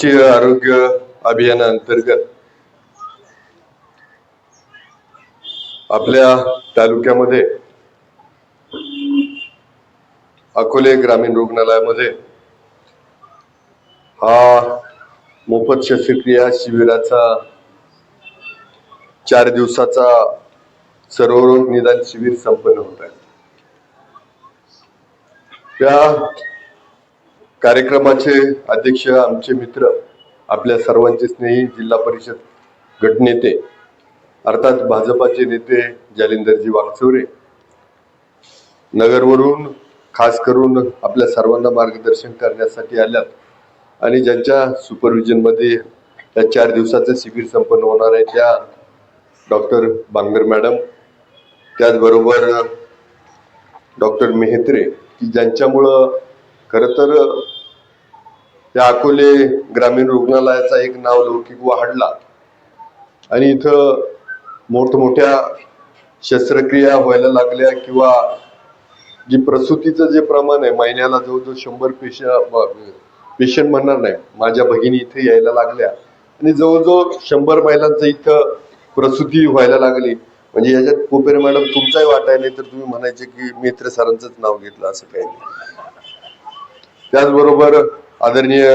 राष्ट्रीय आरोग्य अभियानाअंतर्गत आपल्या तालुक्यामध्ये अकोले ग्रामीण रुग्णालयामध्ये हा मोफत शस्त्रक्रिया शिबिराचा चार दिवसाचा सर्वरोग निदान शिबिर संपन्न होत आहे. त्या कार्यक्रमाचे अध्यक्ष आमचे मित्र आपल्या सर्वांचे स्नेही जिल्हा परिषद गटनेते अर्थात भाजपाचे नेते जालिंदरजी वागचौरे नगरवरून खास करून आपल्या सर्वांना मार्गदर्शन करण्यासाठी आल्यात आणि ज्यांच्या सुपरविजनमध्ये या चार दिवसाचं शिबिर संपन्न होणार आहे त्या डॉक्टर बांगर मॅडम त्याचबरोबर डॉक्टर मेहत्रे की ज्यांच्यामुळं खर तर त्या अकोले ग्रामीण रुग्णालयाचा एक नाव लौकिक वाढला. आणि इथं मोठमोठ्या शस्त्रक्रिया व्हायला लागल्या किंवा जी प्रसूतीचं जे प्रमाण आहे महिन्याला जवळजवळ शंभर पेशंट पेशंट म्हणणार नाही माझ्या भगिनी इथे यायला लागल्या. आणि जवळजवळ शंभर महिलांचं इथं प्रसूती व्हायला लागली. म्हणजे याच्यात कोपेरे मॅडम तुमचाही वाटायला तर तुम्ही म्हणायचे की मित्र सरांचंच नाव घेतलं असं काही नाही. त्याचबरोबर आदरणीय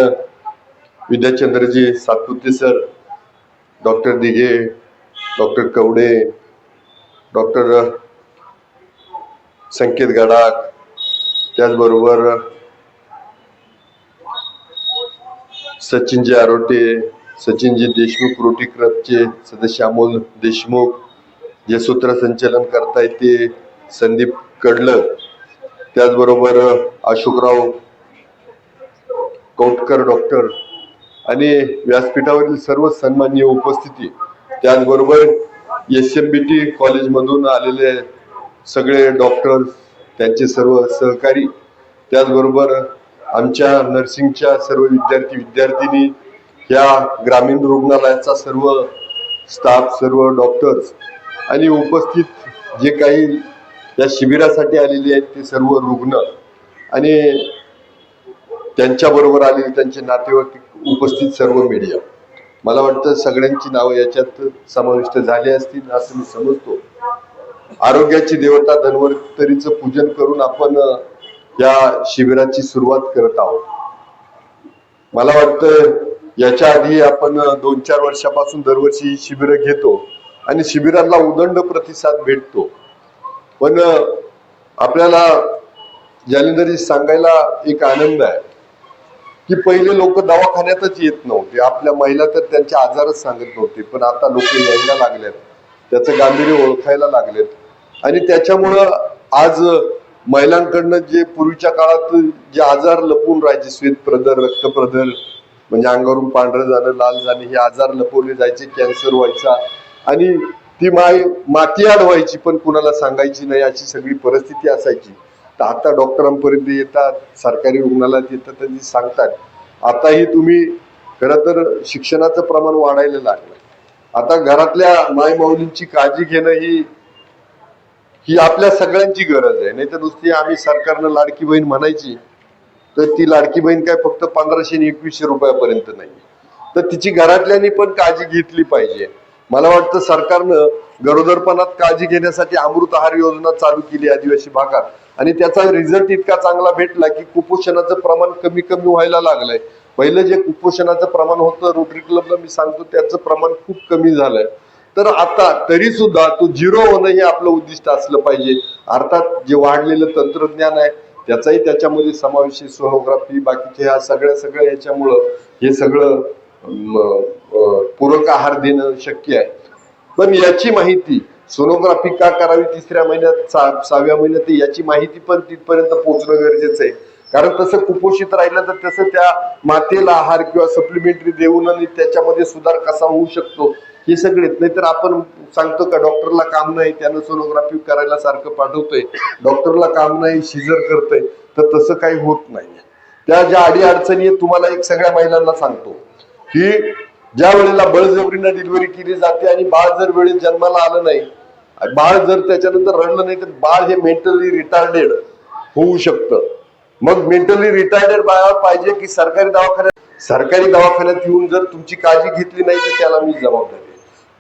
Vidyachandraji Satpute sir doctor Dighe doctor Kawade doctor Sanket Gadakh त्याचबरोबर सचिनजी आरोटे सचिनजी देशमुख रोटी क्लबचे सदस्य अमोल देशमुख जे सूत्रसंचलन करतायत ते संदीप कडलं त्याचबरोबर अशोकराव कौटकर डॉक्टर आणि व्यासपीठावरील सर्व सन्माननीय उपस्थिती. त्याचबरोबर एस एम बी टी कॉलेजमधून आलेले सगळे डॉक्टर त्यांचे सर्व सहकारी त्याचबरोबर आमच्या नर्सिंगच्या सर्व विद्यार्थी विद्यार्थिनी या ग्रामीण रुग्णालयाचा सर्व स्टाफ सर्व डॉक्टर्स आणि उपस्थित जे काही या शिबिरासाठी आलेले आहेत ते सर्व रुग्ण आणि त्यांच्या बरोबर आलेले त्यांचे नातेवाईक उपस्थित सर्व मीडिया मला वाटतं सगळ्यांची नावं याच्यात समाविष्ट झाली असतील असं मी समजतो. आरोग्याची देवता धन्वंतरीचं पूजन करून आपण या शिबिराची सुरुवात करत आहोत. मला वाटतं याच्या आधी आपण दोन चार वर्षापासून दरवर्षी शिबिर शिबिरं घेतो आणि शिबिराला उदंड प्रतिसाद भेटतो. पण आपल्याला जालिंदरी सांगायला एक आनंद आहे. की पहिले लोक दवाखान्यातच येत नव्हते. आपल्या महिला तर त्यांचे आजारच सांगत नव्हते. पण आता लोक यायला लागलेत त्याचं गांभीर्य ओळखायला लागलेत. आणि त्याच्यामुळं आज महिलांकडनं जे पूर्वीच्या काळात जे आजार लपून राहायचे श्वेतप्रदर रक्तप्रदर म्हणजे अंगावरून पांढरं जाणं लाल जाणं हे आजार लपवले जायचे कॅन्सर व्हायचा. आणि ती माय मातीआड व्हायची पण कुणाला सांगायची नाही अशी सगळी परिस्थिती असायची. तर आता डॉक्टरांपर्यंत येतात सरकारी रुग्णालयात येतात त्यांनी सांगतात. आताही तुम्ही खरं तर शिक्षणाचं प्रमाण वाढायला लागलं आता घरातल्या माय माऊलींची काळजी घेणं ही ही आपल्या सगळ्यांची गरज आहे. नाही तर नुसती आम्ही सरकारनं लाडकी बहीण म्हणायची तर ती लाडकी बहीण काय फक्त पंधराशे आणि एकवीसशे रुपयापर्यंत नाही. तर तिची घरातल्यांनी पण काळजी घेतली पाहिजे. मला वाटतं सरकारनं गरोदरपणात काळजी घेण्यासाठी अमृत आहार योजना चालू केली आदिवासी भागात. आणि त्याचा रिझल्ट इतका चांगला भेटला की कुपोषणाचं प्रमाण कमी कमी व्हायला लागलंय. पहिलं जे कुपोषणाचं प्रमाण होतं रोटरी क्लबला मी सांगतो त्याचं प्रमाण खूप कमी झालंय. तर आता तरी सुद्धा तो झिरो होणं हे आपलं उद्दिष्ट असलं पाहिजे. अर्थात जे वाढलेलं तंत्रज्ञान आहे त्याचाही त्याच्यामध्ये समावेश आहे सोनोग्राफी बाकीचे ह्या सगळ्या सगळ्या याच्यामुळं हे सगळं पूरक आहार देणं शक्य आहे. पण याची माहिती सोनोग्राफी का करावी तिसऱ्या महिन्यात सा- सहाव्या महिन्यात याची माहिती पण तिथपर्यंत पोहोचणं गरजेचं आहे. कारण तसं कुपोषित राहिलं तर तसं त्या मातेला आहार किंवा सप्लिमेंटरी देऊन आणि त्याच्यामध्ये सुधार कसा होऊ शकतो हे सगळेच नाहीतर आपण सांगतो का डॉक्टरला काम नाही त्यानं सोनोग्राफी करायला सारखं पाठवतोय. डॉक्टरला काम नाही शिजर करतोय. तर तसं काही होत नाही. त्या ज्या अडी अडचणी आहेत तुम्हाला एक सगळ्या महिलांना सांगतो. की ज्या वेळेला बळजबरीनं डिलिव्हरी केली जाते आणि बाळ जर वेळेत जन्माला आलं नाही बाळ जर त्याच्यानंतर रडलं नाही तर बाळ हे मेंटली रिटार्डेड होऊ शकतं. मग मेंटली रिटायर्डेड बाळावर पाहिजे की सरकारी दवाखान्यात सरकारी दवाखान्यात येऊन जर तुमची काळजी घेतली नाही तर त्याला मी जबाबदारी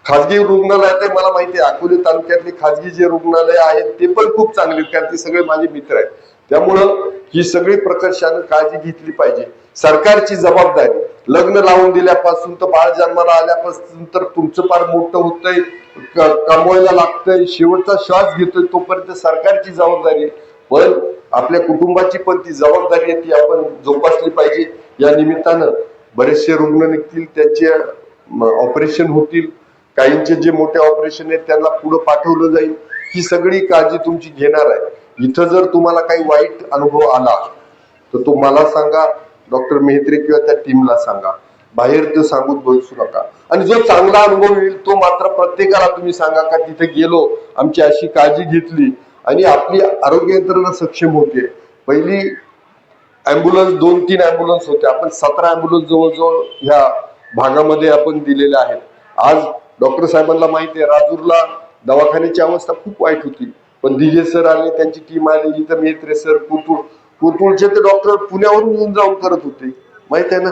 खाजगी रुग्णालयात आहे, मला माहिती आहे अकोले तालुक्यातले खाजगी जे रुग्णालय आहेत ते पण खूप चांगले आहेत, कारण ते सगळे माझे मित्र आहेत. त्यामुळं ही सगळी प्रकर्षानं काळजी घेतली पाहिजे. सरकारची जबाबदारी. लग्न लावून दिल्यापासून तर बाळ जन्माला आल्यापासून तर तुमचं फार मोठं होतंय कमवायला लागतंय. शेवटचा श्वास घेतोय तोपर्यंत सरकारची जबाबदारी आहे. पण आपल्या कुटुंबाची पण ती जबाबदारी आहे ती आपण जोपासली पाहिजे. या निमित्तानं बरेचसे रुग्ण निघतील त्यांचे ऑपरेशन होतील. काहींचे जे मोठे ऑपरेशन आहेत त्यांना पुढे पाठवलं जाईल. ही सगळी काळजी तुमची घेणार आहे. इथं जर तुम्हाला काही वाईट अनुभव आला तर तो मला सांगा. डॉक्टर मेहत्रे किंवा त्या टीमला सांगा. बाहेर ते सांगून बसू नका. आणि जो चांगला अनुभव येईल तो मात्र प्रत्येकाला तुम्ही सांगा का तिथे गेलो आमची अशी काळजी घेतली आणि आपली आरोग्य यंत्रणा सक्षम होते. पहिली अँब्युलन्स दोन तीन अँब्युलन्स होते. आपण सतरा अँब्युलन्स जवळजवळ ह्या भागामध्ये आपण दिलेल्या आहेत. आज डॉक्टर साहेबांना माहिती आहे राजूरला दवाखान्याची अवस्था खूप वाईट होती. पण दिजे सर आले त्यांची टीम आली इथं मेत्रे सर कुतुळ कुतुळचे ते डॉक्टर पुण्यावरून येऊन जाऊन करत होते. माहीत आहे ना?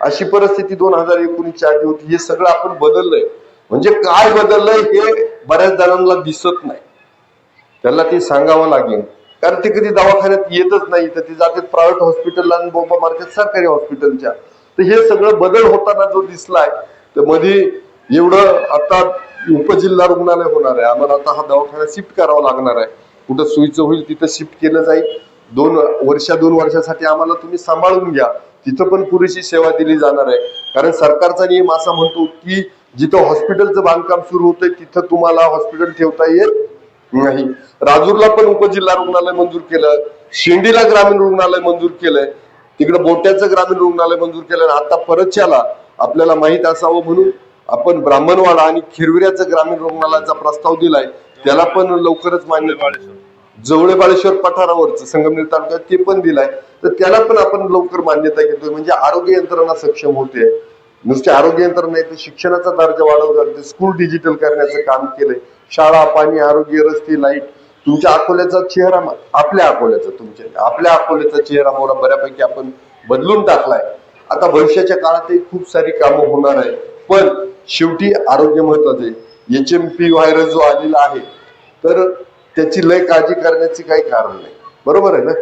अशी परिस्थिती दोन हजार एकोणीसच्या आधी होती. हे सगळं आपण बदललंय. म्हणजे काय बदललंय हे बऱ्याच जणांना दिसत नाही. त्याला ते सांगावं लागेल. कारण ते कधी दवाखान्यात येतच नाही. तर ते जातात प्रायव्हेट हॉस्पिटलला आणि बोंबा मार्केट सरकारी हॉस्पिटलच्या तर हे सगळं बदल होताना जो दिसलाय तर मध्ये एवढं आता उपजिल्हा रुग्णालय होणार आहे. आम्हाला आता हा दवाखाना शिफ्ट करावा लागणार आहे. कुठं सोयीचं होईल तिथं शिफ्ट केलं जाईल. दोन वर्षा दोन वर्षासाठी आम्हाला तुम्ही सांभाळून घ्या. तिथं पण पुरेशी सेवा दिली जाणार आहे. कारण सरकारचा नियम असा म्हणतो की जिथं हॉस्पिटलचं बांधकाम सुरू होतंय तिथं तुम्हाला हॉस्पिटल ठेवता येत नाही. राजूरला पण उपजिल्हा रुग्णालय मंजूर केलं. शेंडीला ग्रामीण रुग्णालय मंजूर केलंय. तिकडे बोट्याचं ग्रामीण रुग्णालय मंजूर केलं आणि आता परतच्याला आपल्याला माहीत असावं म्हणून आपण ब्राह्मणवाडा आणि खिरविऱ्याचं ग्रामीण रुग्णालयाचा प्रस्ताव दिलाय. त्याला पण लवकरच मान्य जवळे बाळेश्वर पठारावरचं संगमनेर तालुक्यात ते पण दिलाय तर त्याला पण आपण लवकर मान्यता घेतोय. म्हणजे आरोग्य यंत्रणा सक्षम होते. नुसते आरोग्य यंत्रणा नाही तर शिक्षणाचा दर्जा वाढवला जाते. स्कूल डिजिटल करण्याचं काम केलंय. शाळा पाणी आरोग्य रस्ते लाइट. तुमच्या अकोल्याचा चेहरा आपल्या अकोल्याचा तुमच्या आपल्या अकोल्याचा चेहरा मोरा बऱ्यापैकी आपण बदलून टाकलाय. आता भविष्याच्या काळातही खूप सारी कामं होणार आहे पण शेवटी आरोग्य महत्वाचं आहे. एच एम पी व्हायरस जो आलेला आहे तर त्याची लय काळजी करण्याची काही कारण नाही. बरोबर आहे ना?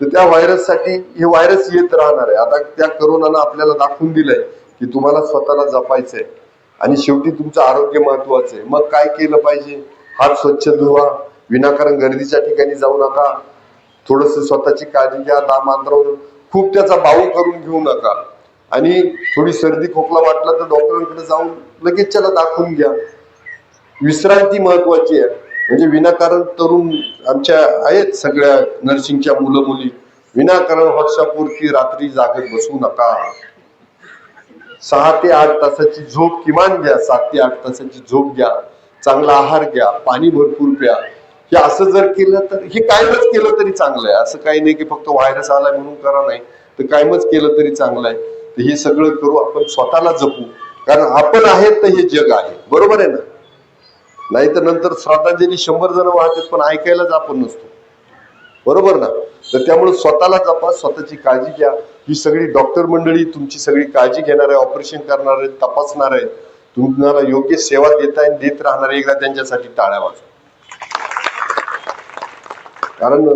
तर त्या व्हायरससाठी हे व्हायरस येत राहणार आहे. आता त्या करोनानं आपल्याला दाखवून दिलंय की तुम्हाला स्वतःला जपायचंय आणि शेवटी तुमचं आरोग्य महत्वाचं आहे. मग काय केलं पाहिजे? हात स्वच्छ धुवा. विनाकारण गर्दीच्या ठिकाणी जाऊ नका. थोडस स्वतःची काळजी घ्या लांब अंतरावरून. खूप त्याचा बाऊ करून घेऊ नका. आणि थोडी सर्दी खोकला वाटला तर डॉक्टरांकडे जाऊन लगेच त्याला दाखवून घ्या. विश्रांती महत्वाची आहे. म्हणजे विनाकारण तरुण आमच्या आहेत सगळ्या नर्सिंगच्या मुलं मुली विनाकारण व्हॉट्सअपवरती रात्री जागत बसू नका. सहा ते आठ तासाची झोप किमान घ्या. सात ते आठ तासाची झोप घ्या. चांगला आहार घ्या. पाणी भरपूर प्या. हे असं जर केलं तर हे कायमच केलं तरी चांगलं आहे. असं काही नाही की फक्त व्हायरस आलाय म्हणून करा नाही तर कायमच केलं तरी चांगलं आहे. तर हे सगळं करू आपण स्वतःला जपू. कारण आपण आहेत तर हे जग आहे. बरोबर आहे ना? नाही तर नंतर श्रद्धांजली शंभर जण वाहतात पण ऐकायलाच आपण नसतो. बरोबर ना? तर त्यामुळे स्वतःला जपा स्वतःची काळजी घ्या. ही सगळी डॉक्टर मंडळी तुमची सगळी काळजी घेणार आहे ऑपरेशन करणार आहे तपासणार आहे तुम्हाला योग्य सेवा देत आहे देत राहणार आहे एकदा त्यांच्यासाठी टाळ्या वाजवा. कारण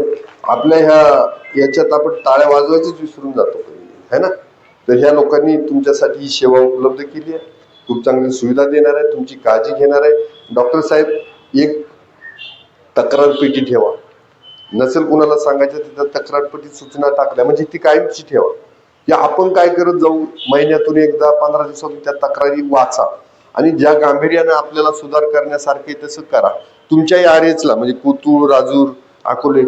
आपल्या ह्या याच्यात आपण टाळ्या वाजवायचीच विसरून जातो. है ना? तर ह्या लोकांनी तुमच्यासाठी ही सेवा उपलब्ध केली आहे. खूप चांगली सुविधा देणार आहे तुमची काळजी घेणार आहे. डॉक्टर साहेब एक तक्रार पेटी ठेवा. नसेल कुणाला सांगायचं तिथं तक्रार पेटी सूचना टाकल्या म्हणजे ती कायमची ठेवा. की आपण काय करत जाऊ महिन्यातून एकदा पंधरा दिवसातून त्या तक्रारी वाचा. आणि ज्या गांभीर्याने आपल्याला सुधार करण्यासारखे तसं करा. तुमच्याही आरेचला म्हणजे कुतूर राजूर अकोले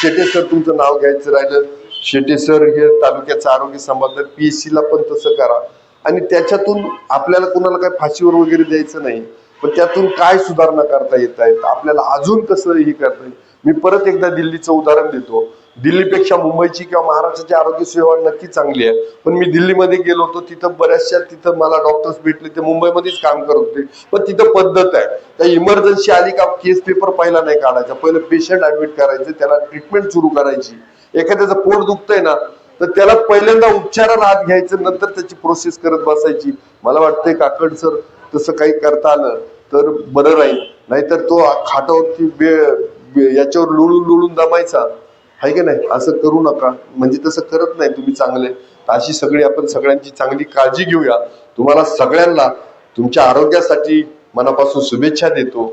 शेटे सर तुमचं नाव घ्यायचं राहिलं. शेटे सर हे तालुक्याचं आरोग्य सांभाळलं पी एस ला पण तसं करा. आणि त्याच्यातून आपल्याला कुणाला काय फाशीवर वगैरे द्यायचं नाही. पण त्यातून काय सुधारणा करता येत आहेत? आपल्याला अजून कसं हे करता येईल? मी परत एकदा दिल्लीचं उदाहरण देतो. दिल्लीपेक्षा मुंबईची किंवा महाराष्ट्राची आरोग्य सेवा नक्की चांगली आहे. पण मी दिल्लीमध्ये गेलो होतो तिथं बऱ्याचशा तिथं मला डॉक्टर्स भेटले. ते मुंबईमध्येच काम करत होते. पण तिथं पद्धत आहे. त्या इमर्जन्सी आली का केस पेपर पहिला नाही काढायचा. पहिलं पेशंट ऍडमिट करायचं त्याला ट्रीटमेंट सुरू करायची. एखाद्याचं पोट दुखतंय ना तर त्याला पहिल्यांदा उपचाराला हात घ्यायचं नंतर त्याची प्रोसेस करत बसायची. मला वाटतंय काकड सर तसं काही करता आलं तर बरं राहील. नाहीतर तो खाटावरती बे- बे- याच्यावर लुळून लुळून दमायचा. आहे की नाही? असं करू नका. म्हणजे तसं करत नाही तुम्ही चांगले. अशी सगळी आपण सगळ्यांची चांगली काळजी घेऊया. तुम्हाला सगळ्यांना तुमच्या आरोग्यासाठी मनापासून शुभेच्छा देतो.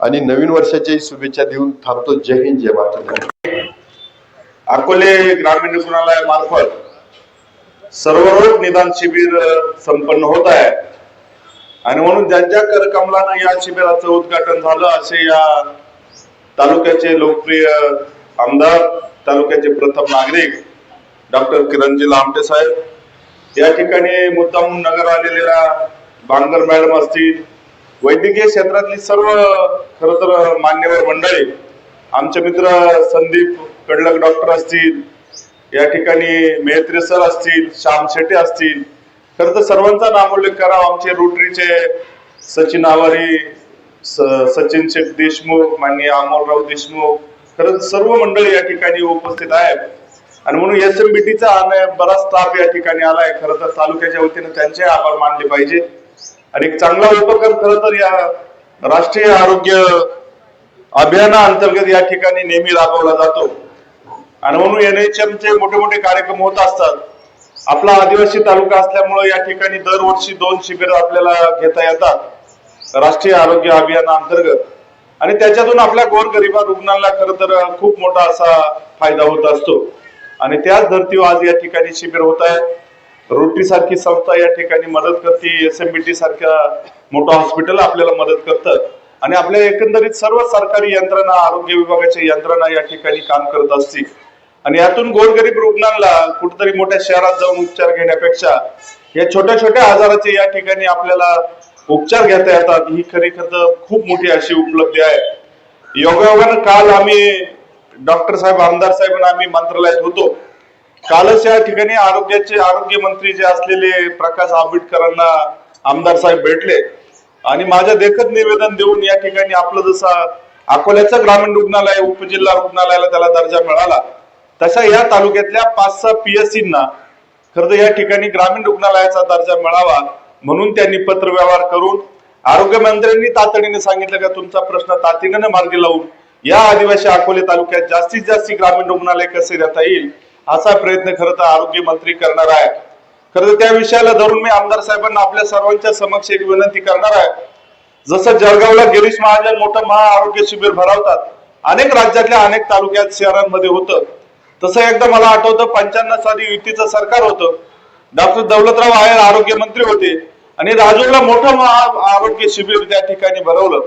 आणि नवीन वर्षाच्याही शुभेच्छा देऊन थांबतो. जय हिंद जय महाराष्ट्र अकोले ग्रामीण रुग्णालयामार्फत सर्वरोग निदान शिबिर संपन्न होत आहे. आणि म्हणून ज्यांच्या करकमलानं या शिबिराचं उद्घाटन झालं असे या तालुक्याचे लोकप्रिय आमदार तालुक्याचे प्रथम नागरिक डॉक्टर किरणजी लामटे साहेब. या ठिकाणी मुद्दाम नगर आलेल्या बांगर मॅडम असतील वैद्यकीय क्षेत्रातली सर्व खर तर मान्यवर मंडळी आमचे मित्र संदीप कडलक डॉक्टर असतील या ठिकाणी मेहत्रे सर असतील श्याम शेटे असतील. खर तर सर्वांचा नामोल्लेख करावा आमचे रोटरीचे सचिन आवारी स- सचिन शेठ देशमुख माननीय अमोलराव देशमुख. खरं तर सर्व मंडळी या ठिकाणी उपस्थित आहेत. आणि म्हणून एस एम बी टीचा बराच स्टाफ या ठिकाणी आलाय. खरं तर तालुक्याच्या वतीने त्यांचे आभार मानले पाहिजे. आणि एक चांगला उपक्रम खरं तर या राष्ट्रीय आरोग्य अभियाना अंतर्गत या ठिकाणी नेहमी राबवला जातो. आणि म्हणून एनएचएम चे मोठे मोठे कार्यक्रम होत असतात. आपला आदिवासी तालुका असल्यामुळे या ठिकाणी दरवर्षी दोन शिबिर आपल्याला घेता येतात. राष्ट्रीय आरोग्य अभियानाअंतर्गत आणि त्याच्यातून आपल्या गोरगरिबा रुग्णांना खर तर खूप मोठा असा फायदा होत असतो. आणि त्याच धर्तीवर आज या ठिकाणी शिबिर होत आहे. रोटरी सारखी संस्था या ठिकाणी मदत करते. एस एम बी टी सारख्या मोठं हॉस्पिटल आपल्याला मदत करतं आणि आपल्या एकंदरीत सर्व सरकारी यंत्रणा आरोग्य विभागाच्या यंत्रणा या ठिकाणी काम करत असतील. आणि यातून गोरगरीब रुग्णांना कुठेतरी मोठ्या शहरात जाऊन उपचार घेण्यापेक्षा या छोट्या छोट्या आजाराचे या ठिकाणी आपल्याला उपचार घेता येतात. ही खरी खर खूप मोठी अशी उपलब्धी आहे. योगायोगानं काल आम्ही डॉक्टर साहेब आमदार साहेब आम्ही मंत्रालयात होतो. कालच या ठिकाणी आरोग्याचे आरोग्य मंत्री जे असलेले प्रकाश आंबेडकरांना आमदार साहेब भेटले. आणि माझ्या देखत निवेदन देऊन या ठिकाणी आपलं जसं अकोल्याचं ग्रामीण रुग्णालय उपजिल्हा रुग्णालयाला त्याला दर्जा मिळाला. तशा या तालुक्यातल्या पाच सहा पीएससीना खरं तर या ठिकाणी ग्रामीण रुग्णालयाचा दर्जा मिळावा म्हणून त्यांनी पत्र व्यवहार करून आरोग्यमंत्र्यांनी तातडीने सांगितलं का तुमचा प्रश्न तातडीने मार्गी लावून या आदिवासी अकोले तालुक्यात जास्तीत जास्त ग्रामीण रुग्णालय कसे देता येईल असा प्रयत्न खरं तर आरोग्य मंत्री करणार आहे खरं तर त्या विषयाला धरून मी आमदार साहेबांना आपल्या सर्वांच्या समक्ष एक विनंती करणार आहे. जसं जळगावला गिरीश महाजन मोठं महाआरोग्य शिबिर भरवतात अनेक राज्यातल्या अनेक तालुक्यात शहरांमध्ये होतं. तसं एकदा मला आठवतं पंच्याण्णव साली युतीचं सरकार होतं. डॉक्टर दौलतराव आहेर आरोग्य मंत्री होते. आणि राजूरला मोठं आरोग्य शिबिर त्या ठिकाणी भरवलं.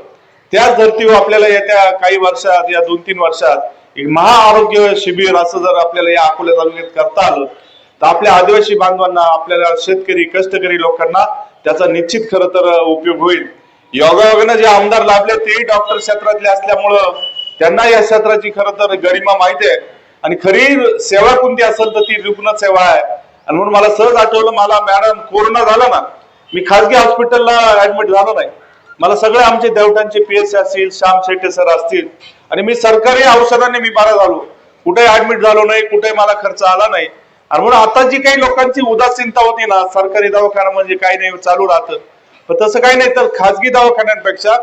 त्याच धर्तीवर आपल्याला येत्या काही वर्षात या दोन तीन वर्षात एक महाआरोग्य शिबिर असं जर आपल्याला या अकोला तालुक्यात करता आलं तर आपल्या आदिवासी बांधवांना आपल्याला शेतकरी कष्टकरी लोकांना त्याचा निश्चित खरं तर उपयोग होईल. योगायोगानं जे आमदार लाभले तेही डॉक्टर क्षेत्रातले असल्यामुळं त्यांना या क्षेत्राची खरं तर गरिमा माहिती आहे. आणि खरी सेवा कोणती असेल तर ती रुग्ण सेवा आहे. आणि म्हणून मला सहज आठवलं मला मॅडम कोरोना झाला ना मी खासगी हॉस्पिटलला ऍडमिट झालो नाही. मला सगळे आमचे देवटांचे पीएस असतील श्याम शेट्टे सर असतील आणि मी सरकारी औषधाने मी बरा झालो. कुठे ऍडमिट झालो नाही कुठे मला खर्च आला नाही. आणि म्हणून आता जी काही लोकांची उदासीनता होती ना सरकारी दवाखाना म्हणजे काही नाही चालू राहतं. पण तसं काही नाही तर खाजगी दवाखान्यांपेक्षा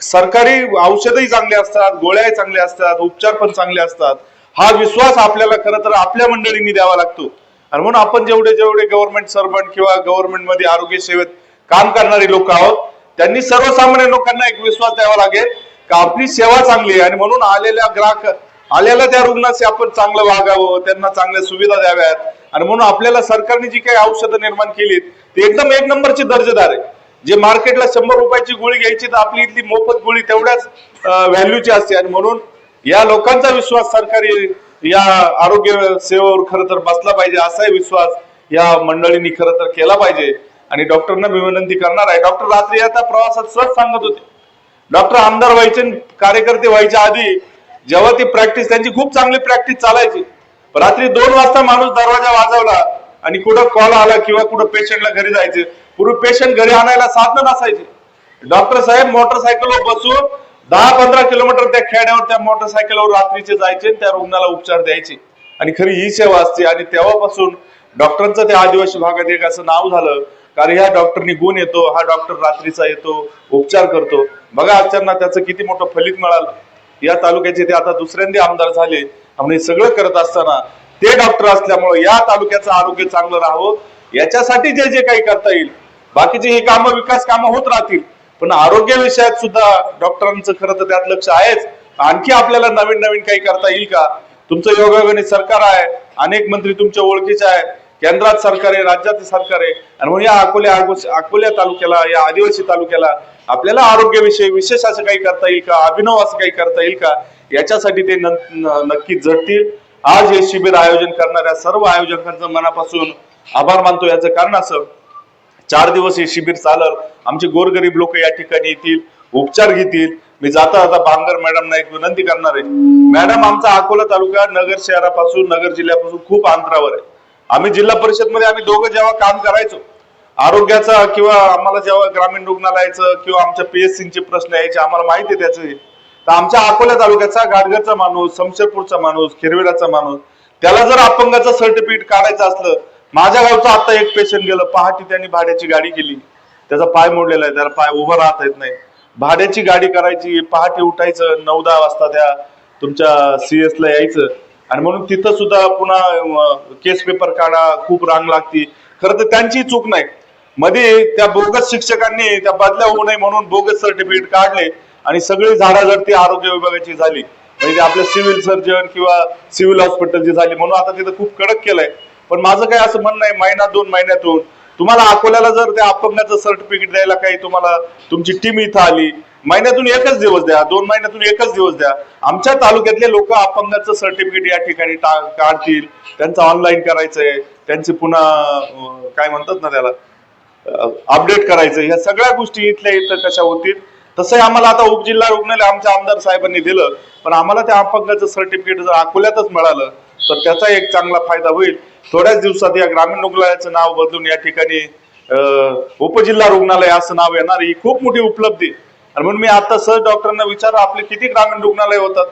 सरकारी औषधही चांगले असतात गोळ्याही चांगल्या असतात उपचार पण चांगले असतात. हा विश्वास आपल्याला खरं तर आपल्या मंडळींनी द्यावा लागतो. आणि म्हणून आपण जेवढे जेवढे गव्हर्नमेंट सर्वंट किंवा गव्हर्नमेंटमध्ये आरोग्य सेवेत काम करणारी लोक आहोत त्यांनी सर्वसामान्य लोकांना एक विश्वास द्यावा लागेल का आपली सेवा चांगली आहे आणि म्हणून आलेल्या ग्राहक आलेल्या त्या रुग्णाचे आपण चांगलं वागावं त्यांना चांगल्या सुविधा द्याव्यात. आणि म्हणून आपल्याला सरकारने जी काही औषधं निर्माण केली ती एकदम एक नंबरची दर्जेदार आहे. जे मार्केटला शंभर रुपयाची गोळी घ्यायची तर आपली इथली मोफत गोळी तेवढ्याच व्हॅल्यूची असते. आणि म्हणून या लोकांचा विश्वास सरकारी या आरोग्य सेवेवर खरं तर बसला पाहिजे असाही विश्वास या मंडळींनी खरं तर केला पाहिजे. आणि डॉक्टरना मी विनंती करणार आहे. डॉक्टर रात्री आता प्रवासात सहज सांगत होते. डॉक्टर आमदार व्हायचे कार्यकर्ते व्हायच्या आधी जेव्हा ती प्रॅक्टिस त्यांची खूप चांगली प्रॅक्टिस चालायची. रात्री दोन वाजता माणूस दरवाजा वाजवला आणि कुठं कॉल आला किंवा कुठं पेशंटला घरी जायचे. पूर्वी पेशंट घरी आणायला साधन नसायचे. डॉक्टर साहेब मोटरसायकलवर बसून दहा पंधरा किलोमीटर त्या खेड्यावर त्या मोटरसायकलवर रात्रीचे जायचे त्या रुग्णाला उपचार द्यायचे. आणि खरी ही सेवा असते आणि तेव्हापासून डॉक्टरांचं त्या आदिवासी भागात एक असं नाव झालं कारण ह्या डॉक्टरनी गुण येतो हा डॉक्टर रात्रीचा येतो उपचार करतो. बघा आजच्यांना त्याचं किती मोठं फलित मिळालं. या तालुक्याचे ते आता दुसऱ्यांदा आमदार झाले. आपण हे सगळं करत असताना ते डॉक्टर असल्यामुळे या तालुक्याचं आरोग्य चांगलं राहावं. याच्यासाठी जे जे काही करता येईल. बाकीचे हे कामं विकास कामं होत राहतील. पण आरोग्य विषयात सुद्धा डॉक्टरांचं खरं तर त्यात लक्ष आहेच. आणखी आपल्याला नवीन नवीन काही करता येईल का? तुमचं योगायोगाने सरकार आहे अनेक मंत्री तुमच्या ओळखीचे आहे केंद्रात सरकार आहे राज्यात सरकार आहे. आणि म्हणून या अकोल्या अकोल्या तालुक्याला या आदिवासी तालुक्याला आपल्याला आरोग्याविषयी विशेष असं काही करता येईल का? अभिनव असं काही करता येईल का? याच्यासाठी ते नक्की नक्कीच झटतील आज हे शिबिर आयोजन करणाऱ्या सर्व आयोजकांचं मनापासून आभार मानतो. याचं कारण असं चार दिवस हे शिबिर चालल. आमचे गोरगरीब लोक या ठिकाणी येतील उपचार घेतील. मी जाता जाता बांगर मॅडमना एक विनंती करणार आहे. मॅडम आमचा अकोला तालुका नगर शहरापासून नगर जिल्ह्यापासून खूप अंतरावर आहे. आम्ही जिल्हा परिषदमध्ये आम्ही दोघं जेव्हा काम करायचो आरोग्याचा किंवा आम्हाला जेव्हा ग्रामीण रुग्णालयाचं किंवा आमच्या पीएससीचे प्रश्न यायचे आम्हाला माहिती आहे त्याचे तर आमच्या अकोला तालुक्याचा गाडगरचा माणूस समशेरपूरचा माणूस खेरवेडाचा माणूस त्याला जर अपंगाचं सर्टिफिकेट काढायचं असलं माझ्या गावचा आता एक पेशंट गेलं पहाटे त्यांनी भाड्याची गाडी केली. त्याचा पाय मोडलेला आहे त्याला पाय उभा राहता येत नाही. भाड्याची गाडी करायची पहाटे उठायचं नऊ दहा वाजता त्या तुमच्या सीएस ला यायचं. आणि म्हणून तिथं सुद्धा पुन्हा केस पेपर काढा खूप रांग लागती. खरं तर त्यांची चूक नाही. मध्ये त्या बोगस शिक्षकांनी त्या बदल्या होऊ नये म्हणून बोगस सर्टिफिकेट काढले आणि सगळी झाडाझडती आरोग्य विभागाची झाली. म्हणजे आपल्या सिव्हिल सर्जन किंवा सिव्हिल हॉस्पिटलची झाली म्हणून आता तिथं खूप कडक केलंय. पण माझं काय असं म्हणणं आहे महिना दोन महिन्यातून तुम्हाला अकोल्याला जर त्या अपंगाचं सर्टिफिकेट द्यायला काही तुम्हाला तुमची टीम इथं आली महिन्यातून एकच दिवस द्या दोन महिन्यातून एकच दिवस द्या. आमच्या तालुक्यातले लोक अपंगाचं सर्टिफिकेट या ठिकाणी टा- काढतील त्यांचं ऑनलाईन करायचंय त्यांचे पुन्हा काय म्हणतात ना त्याला अपडेट करायचं ह्या सगळ्या गोष्टी इथल्या इथं कशा होतील? तसंही आम्हाला आता उपजिल्हा रुग्णालय आमच्या आमदार साहेबांनी दिलं पण आम्हाला त्या अपंगाचं सर्टिफिकेट जर अकोल्यातच मिळालं तर त्याचा एक चांगला फायदा होईल. थोड्याच दिवसात या ग्रामीण रुग्णालयाचं नाव बदलून या ठिकाणी उपजिल्हा रुग्णालय असं नाव येणार ही खूप मोठी उपलब्धी. आणि म्हणून मी आता सहज डॉक्टरांना विचार आपले किती ग्रामीण रुग्णालय होतात?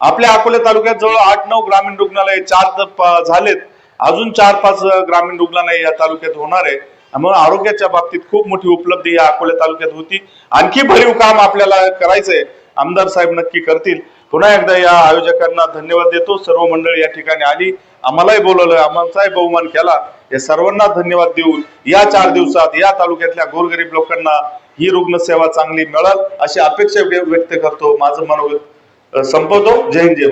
आपल्या अकोले तालुक्यात जवळ आठ नऊ ग्रामीण रुग्णालय चार झालेत अजून चार पाच ग्रामीण रुग्णालय या तालुक्यात होणार आहे. म्हणून आरोग्याच्या बाबतीत खूप मोठी उपलब्धी या अकोले तालुक्यात होती. आणखी भरीव काम आपल्याला करायचंय. आमदार साहेब नक्की करतील. पुन्हा एकदा या आयोजकांना धन्यवाद देतो. सर्व मंडळी या ठिकाणी आली. आम्हालाही बोलवलं आम्हाचाही बहुमान केला. या सर्वांना धन्यवाद देऊन या चार दिवसात या तालुक्यातल्या गोरगरीब लोकांना ही रुग्णसेवा चांगली मिळेल अशी अपेक्षा व्यक्त करतो. माझं मनोगत संपवतो. जय हिंद जय